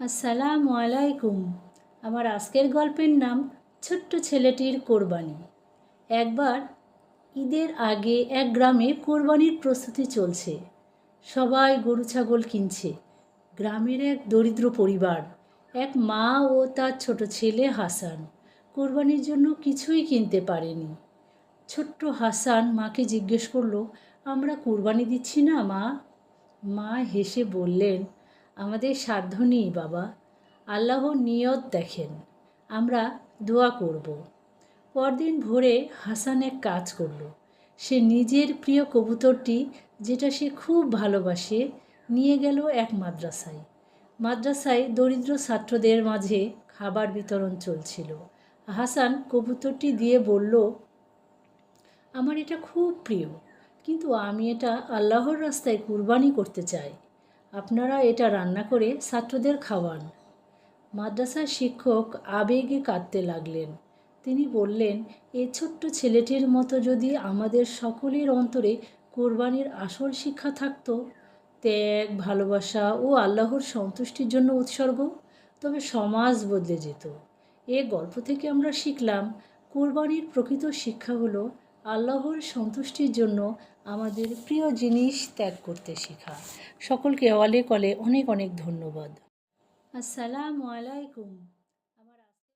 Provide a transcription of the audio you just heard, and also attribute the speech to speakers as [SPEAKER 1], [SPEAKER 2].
[SPEAKER 1] আসসালামু আলাইকুম। আমার আজকের গল্পের নাম ছোট্ট ছেলেটির কোরবানি। একবার ঈদের আগে এক গ্রামে কোরবানির প্রস্তুতি চলছে। সবাই গরু, ছাগল কিনছে। গ্রামের এক দরিদ্র পরিবার, এক মা ও তার ছোট ছেলে হাসান, কোরবানির জন্য কিছুই কিনতে পারেনি। ছোট্ট হাসান মাকে জিজ্ঞেস করল, আমরা কোরবানি দিচ্ছি না মা? মা হেসে বললেন আমাদের সাধ্য নেই বাবা। আল্লাহ নিয়ত দেখেন। আমরা দোয়া করব। পরদিন ভোরে হাসান এক কাজ করল। সে নিজের প্রিয় কবুতরটি, যেটা সে খুব ভালোবাসে, নিয়ে গেল এক মাদ্রাসায়। মাদ্রাসায় দরিদ্র ছাত্রদের মাঝে খাবার বিতরণ চলছিল। হাসান কবুতরটি দিয়ে বলল, আমার এটা খুব প্রিয়, কিন্তু আমি এটা আল্লাহর রাস্তায় কুরবানি করতে চাই। আপনারা এটা রান্না করে ছাত্রদের খাওয়ান। মাদ্রাসার শিক্ষক আবেগে কাঁদতে লাগলেন। তিনি বললেন এই ছোট্ট ছেলেটির মতো যদি আমাদের সকলের অন্তরে কোরবানির আসল শিক্ষা থাকতো, ত্যাগ, ভালোবাসা ও আল্লাহর সন্তুষ্টির জন্য উৎসর্গ, তবে সমাজ বদলে যেত। এ গল্প থেকে আমরা শিখলাম, কোরবানির প্রকৃত শিক্ষা হলো আল্লাহর সন্তুষ্টির জন্য আমাদের প্রিয় জিনিস ত্যাগ করতে শেখা। সকলকে অলে কলে অনেক অনেক ধন্যবাদ। আসসালামু আলাইকুম।